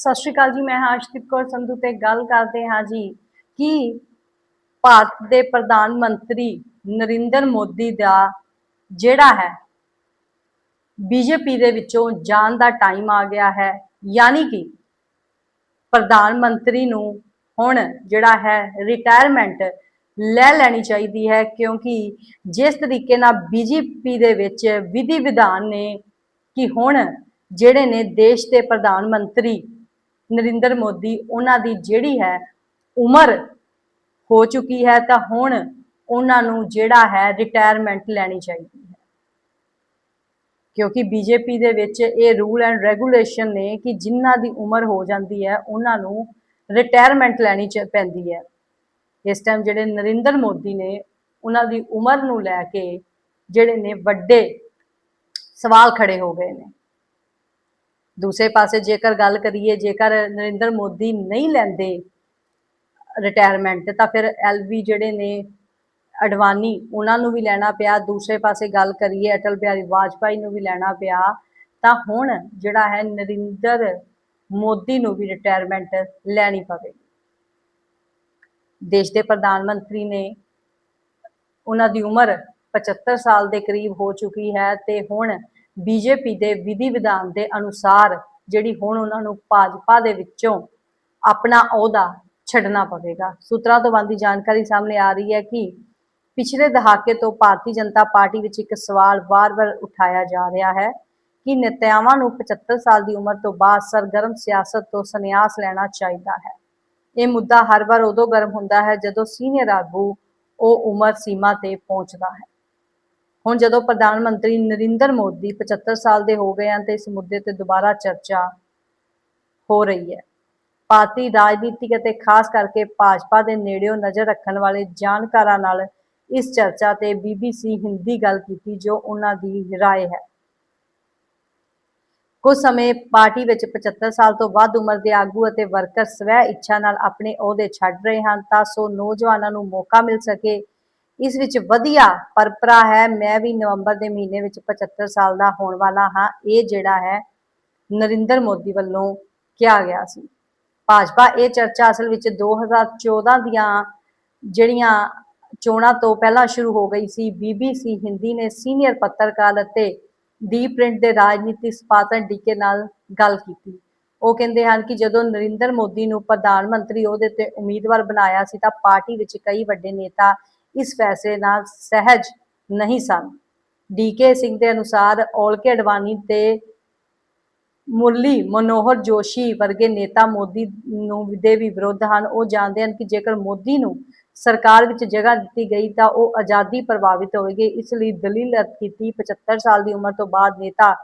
ਸਤਿ ਸ਼੍ਰੀ ਅਕਾਲ ਜੀ, ਮੈਂ ਹਾਂ ਅਰਸ਼ਦੀਪ ਕੌਰ ਸੰਧੂ ਤੇ ਗੱਲ ਕਰਦੇ ਹਾਂ ਜੀ ਕਿ ਭਾਰਤ ਦੇ ਪ੍ਰਧਾਨ ਮੰਤਰੀ ਨਰਿੰਦਰ ਮੋਦੀ ਦਾ ਜਿਹੜਾ ਹੈ, ਬੀਜੇਪੀ ਦੇ ਵਿੱਚੋਂ ਜਾਣ ਦਾ ਟਾਈਮ ਆ ਗਿਆ ਹੈ। ਯਾਨੀ ਕਿ ਪ੍ਰਧਾਨ ਮੰਤਰੀ ਨੂੰ ਹੁਣ ਜਿਹੜਾ ਹੈ ਰਿਟਾਇਰਮੈਂਟ ਲੈ ਲੈਣੀ ਚਾਹੀਦੀ ਹੈ ਕਿਉਂਕਿ ਜਿਸ ਤਰੀਕੇ ਨਾਲ ਬੀਜੇਪੀ ਦੇ ਵਿੱਚ ਵਿਧੀ ਵਿਧਾਨ ਨੇ ਕਿ ਹੁਣ ਜਿਹੜੇ ਨੇ ਦੇਸ਼ ਦੇ ਪ੍ਰਧਾਨ ਮੰਤਰੀ ਨਰਿੰਦਰ ਮੋਦੀ, ਉਹਨਾਂ ਦੀ ਜਿਹੜੀ ਹੈ ਉਮਰ ਹੋ ਚੁੱਕੀ ਹੈ, ਤਾਂ ਹੁਣ ਉਹਨਾਂ ਨੂੰ ਜਿਹੜਾ ਹੈ ਰਿਟਾਇਰਮੈਂਟ ਲੈਣੀ ਚਾਹੀਦੀ ਹੈ। ਕਿਉਂਕਿ ਬੀਜੇਪੀ ਦੇ ਵਿੱਚ ਇਹ ਰੂਲ ਐਂਡ ਰੈਗੂਲੇਸ਼ਨ ਨੇ ਕਿ ਜਿਨ੍ਹਾਂ ਦੀ ਉਮਰ ਹੋ ਜਾਂਦੀ ਹੈ, ਉਹਨਾਂ ਨੂੰ ਰਿਟਾਇਰਮੈਂਟ ਲੈਣੀ ਚ ਪੈਂਦੀ ਹੈ। ਇਸ ਟਾਈਮ ਜਿਹੜੇ ਨਰਿੰਦਰ ਮੋਦੀ ਨੇ, ਉਹਨਾਂ ਦੀ ਉਮਰ ਨੂੰ ਲੈ ਕੇ ਜਿਹੜੇ ਨੇ ਵੱਡੇ ਸਵਾਲ ਖੜੇ ਹੋ ਗਏ ਨੇ। ਦੂਸਰੇ ਪਾਸੇ ਜੇਕਰ ਗੱਲ ਕਰੀਏ, ਜੇਕਰ ਨਰਿੰਦਰ ਮੋਦੀ ਨਹੀਂ ਲੈਂਦੇ ਰਿਟਾਇਰਮੈਂਟ ਤਾਂ ਫਿਰ ਐਲਵੀ ਜਿਹੜੇ ਨੇ, ਅਡਵਾਨੀ ਉਹਨਾਂ ਨੂੰ ਵੀ ਲੈਣਾ ਪਿਆ। ਦੂਸਰੇ ਪਾਸੇ ਗੱਲ ਕਰੀਏ, ਅਟਲ ਬਿਹਾਰੀ ਵਾਜਪਾਈ ਨੂੰ ਵੀ ਲੈਣਾ ਪਿਆ। ਤਾਂ ਹੁਣ ਜਿਹੜਾ ਹੈ ਨਰਿੰਦਰ ਮੋਦੀ ਨੂੰ ਵੀ ਰਿਟਾਇਰਮੈਂਟ ਲੈਣੀ ਪਵੇਗੀ। ਦੇਸ਼ ਦੇ ਪ੍ਰਧਾਨ ਮੰਤਰੀ ਨੇ ਉਹਨਾਂ ਦੀ ਉਮਰ 75 ਸਾਲ ਦੇ ਕਰੀਬ ਹੋ ਚੁੱਕੀ ਹੈ ਤੇ ਹੁਣ ਬੀਜੇਪੀ ਦੇ ਵਿਧੀ ਵਿਧਾਨ ਦੇ ਅਨੁਸਾਰ ਜਿਹੜੀ ਹੁਣ ਉਹਨਾਂ ਨੂੰ ਭਾਜਪਾ ਦੇ ਵਿੱਚੋਂ ਆਪਣਾ ਅਹੁਦਾ ਛੱਡਣਾ ਪਵੇਗਾ। ਸੂਤਰਾਂ ਤੋਂ ਬੰਦੀ ਜਾਣਕਾਰੀ ਸਾਹਮਣੇ ਆ ਰਹੀ ਹੈ ਕਿ ਪਿਛਲੇ ਦਹਾਕੇ ਤੋਂ ਭਾਰਤੀ ਜਨਤਾ ਪਾਰਟੀ ਵਿੱਚ ਇੱਕ ਸਵਾਲ ਵਾਰ-ਵਾਰ ਉਠਾਇਆ ਜਾ ਰਿਹਾ ਹੈ ਕਿ ਨੇਤਾਵਾਂ ਨੂੰ 75 ਸਾਲ ਦੀ ਉਮਰ ਤੋਂ ਬਾਅਦ ਸਰਗਰਮ ਸਿਆਸਤ ਤੋਂ ਸੰਨਿਆਸ ਲੈਣਾ ਚਾਹੀਦਾ ਹੈ। ਇਹ ਮੁੱਦਾ ਹਰ ਵਾਰ ਉਦੋਂ ਗਰਮ ਹੁੰਦਾ ਹੈ ਜਦੋਂ ਸੀਨੀਅਰ ਆਗੂ ਉਹ ਉਮਰ ਸੀਮਾ ਤੇ ਪਹੁੰਚਦਾ ਹੈ। ਹੁਣ ਜਦੋਂ ਪ੍ਰਧਾਨ ਮੰਤਰੀ ਨਰਿੰਦਰ ਮੋਦੀ 75 ਸਾਲ ਦੇ ਹੋ ਗਏ ਹਨ ਤੇ ਇਸ ਮੁੱਦੇ ਤੇ ਦੁਬਾਰਾ ਚਰਚਾ ਹੋ ਰਹੀ ਹੈ ਭਾਰਤੀ ਰਾਜਨੀਤਿਕ ਅਤੇ ਖਾਸ ਕਰਕੇ ਭਾਜਪਾ ਦੇ ਨੇੜਿਓਂ ਨਜ਼ਰ ਰੱਖਣ ਵਾਲੇ ਜਾਣਕਾਰਾਂ ਨਾਲ ਇਸ ਚਰਚਾ ਤੇ ਬੀਬੀਸੀ ਹਿੰਦੀ ਗੱਲ ਕੀਤੀ ਜੋ ਉਹਨਾਂ ਦੀ رائے ਹੈ ਕੁਝ ਸਮੇਂ ਪਾਰਟੀ ਵਿੱਚ 75 ਸਾਲ ਤੋਂ ਵੱਧ ਉਮਰ ਦੇ ਆਗੂ ਅਤੇ ਵਰਕਰ ਸਵੈ ਇੱਛਾ ਨਾਲ ਆਪਣੇ ਅਹੁਦੇ ਛੱਡ ਰਹੇ ਹਨ ਤਾਂ ਸੋ ਨੌਜਵਾਨਾਂ ਨੂੰ ਮੌਕਾ ਮਿਲ ਸਕੇ ਇਸ ਵਿੱਚ ਵਧੀਆ ਪਰਪਰਾ ਹੈ। ਮੈਂ ਵੀ ਨਵੰਬਰ ਦੇ ਮਹੀਨੇ ਵਿੱਚ 75 ਸਾਲ ਦਾ ਹੋਣ ਵਾਲਾ ਹਾਂ। ਇਹ ਜਿਹੜਾ ਹੈ, ਨਰਿੰਦਰ ਮੋਦੀ ਵੱਲੋਂ ਕਿਹਾ ਗਿਆ ਸੀ। ਭਾਜਪਾ ਇਹ ਚਰਚਾ ਅਸਲ ਵਿੱਚ 2014 ਦੀਆਂ ਜਿਹੜੀਆਂ ਚੋਣਾਂ ਤੋਂ ਪਹਿਲਾਂ ਸ਼ੁਰੂ ਹੋ ਗਈ ਸੀ ਬੀਬੀਸੀ ਹਿੰਦੀ ਨੇ ਸੀਨੀਅਰ ਪੱਤਰਕਾਰ ਅਤੇ ਦੀ ਪ੍ਰਿੰਟ ਦੇ ਰਾਜਨੀਤਿਕ ਸਪਾਤਨ ਡੀਕੇ ਨਾਲ ਗੱਲ ਕੀਤੀ। ਉਹ ਕਹਿੰਦੇ ਹਨ ਕਿ ਜਦੋਂ ਨਰਿੰਦਰ ਮੋਦੀ ਨੂੰ ਪ੍ਰਧਾਨ ਮੰਤਰੀ ਉਹਦੇ ਤੇ ਉਮੀਦਵਾਰ ਬਣਾਇਆ ਸੀ ਤਾਂ ਪਾਰਟੀ ਵਿੱਚ ਕਈ ਵੱਡੇ ਨੇਤਾ ਇਸ ਫੈਸਲੇ ਨਾਲ ਸਹਿਜ ਨਹੀਂ ਸਨ। ਡੀਕੇ ਸਿੰਘ ਦੇ ਅਨੁਸਾਰ ਔਲਕੇ ਅਡਵਾਨੀ ਤੇ ਮੁਰਲੀ ਮਨੋਹਰ ਜੋਸ਼ੀ ਵਰਗੇ ਨੇਤਾ ਮੋਦੀ ਨੂੰ ਦੇ ਵੀ ਵਿਰੁੱਧ ਹਨ। ਉਹ ਜਾਣਦੇ ਹਨ ਕਿ ਜੇਕਰ ਮੋਦੀ ਨੂੰ ਸਰਕਾਰ ਵਿੱਚ ਜਗ੍ਹਾ ਦਿੱਤੀ ਗਈ ਤਾਂ ਉਹ ਆਜ਼ਾਦੀ ਪ੍ਰਭਾਵਿਤ ਹੋਵੇਗੀ। ਇਸ ਲਈ ਦਲੀਲ ਕੀਤੀ। 75 ਸਾਲ ਦੀ ਉਮਰ ਤੋਂ ਬਾਅਦ ਨੇਤਾ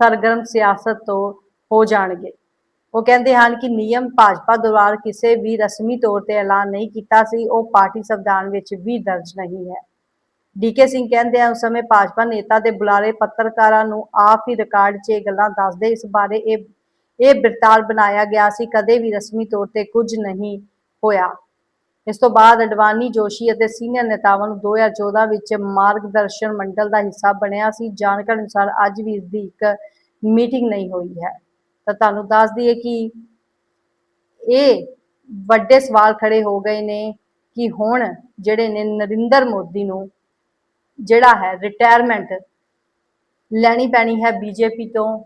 ਸਰਗਰਮ ਸਿਆਸਤ ਤੋਂ ਹੋ ਜਾਣਗੇ। ਉਹ ਕਹਿੰਦੇ ਹਨ ਕਿ ਨਿਯਮ ਭਾਜਪਾ ਦੁਆਰਾ ਕਿਸੇ ਵੀ ਰਸਮੀ ਤੌਰ ਤੇ ਐਲਾਨ ਨਹੀਂ ਕੀਤਾ ਸੀ, ਉਹ ਪਾਰਟੀ ਸੰਵਿਧਾਨ ਵਿੱਚ ਵੀ ਦਰਜ ਨਹੀਂ ਹੈ। ਡੀਕੇ ਸਿੰਘ ਕਹਿੰਦੇ ਆ, ਉਸ ਸਮੇਂ ਭਾਜਪਾ ਨੇਤਾ ਦੇ ਬੁਲਾਰੇ ਪੱਤਰਕਾਰਾਂ ਨੂੰ ਆਪ ਹੀ ਰਿਕਾਰਡ 'ਚ ਇਹ ਗੱਲਾਂ ਦੱਸਦੇ, ਇਸ ਬਾਰੇ ਇਹ ਇਹ ਬਿਰਤਾਲ ਬਣਾਇਆ ਗਿਆ ਸੀ, ਕਦੇ ਵੀ ਰਸਮੀ ਤੌਰ ਤੇ ਕੁਝ ਨਹੀਂ ਹੋਇਆ। ਇਸ ਤੋਂ ਬਾਅਦ ਅਡਵਾਨੀ ਜੋਸ਼ੀ ਅਤੇ ਸੀਨੀਅਰ ਨੇਤਾਵਾਂ ਨੂੰ 2014 ਵਿੱਚ ਮਾਰਗਦਰਸ਼ਨ ਮੰਡਲ ਦਾ ਹਿੱਸਾ ਬਣਿਆ ਸੀ। ਜਾਣਕਾਰੀ ਅਨੁਸਾਰ ਅੱਜ ਵੀ ਇਸ ਦੀ ਇੱਕ ਮੀਟਿੰਗ ਨਹੀਂ ਹੋਈ ਹੈ। ਤਾਂ ਤੁਹਾਨੂੰ ਦੱਸ ਦਈਏ ਕਿ ਇਹ ਵੱਡੇ ਸਵਾਲ ਖੜੇ ਹੋ ਗਏ ਨੇ ਕਿ ਹੁਣ ਜਿਹੜੇ ਨੇ ਨਰਿੰਦਰ ਮੋਦੀ ਨੂੰ ਜਿਹੜਾ ਹੈ ਰਿਟਾਇਰਮੈਂਟ ਲੈਣੀ ਪੈਣੀ ਹੈ ਬੀਜੇਪੀ ਤੋਂ,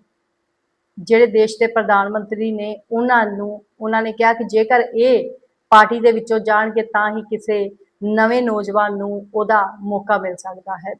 ਜਿਹੜੇ ਦੇਸ਼ ਦੇ ਪ੍ਰਧਾਨ ਮੰਤਰੀ ਨੇ ਉਹਨਾਂ ਨੂੰ, ਉਹਨਾਂ ਨੇ ਕਿਹਾ ਕਿ ਜੇਕਰ ਇਹ ਪਾਰਟੀ ਦੇ ਵਿੱਚੋਂ ਜਾਣਗੇ ਤਾਂ ਹੀ ਕਿਸੇ ਨਵੇਂ ਨੌਜਵਾਨ ਨੂੰ ਉਹਦਾ ਮੌਕਾ ਮਿਲ ਸਕਦਾ ਹੈ।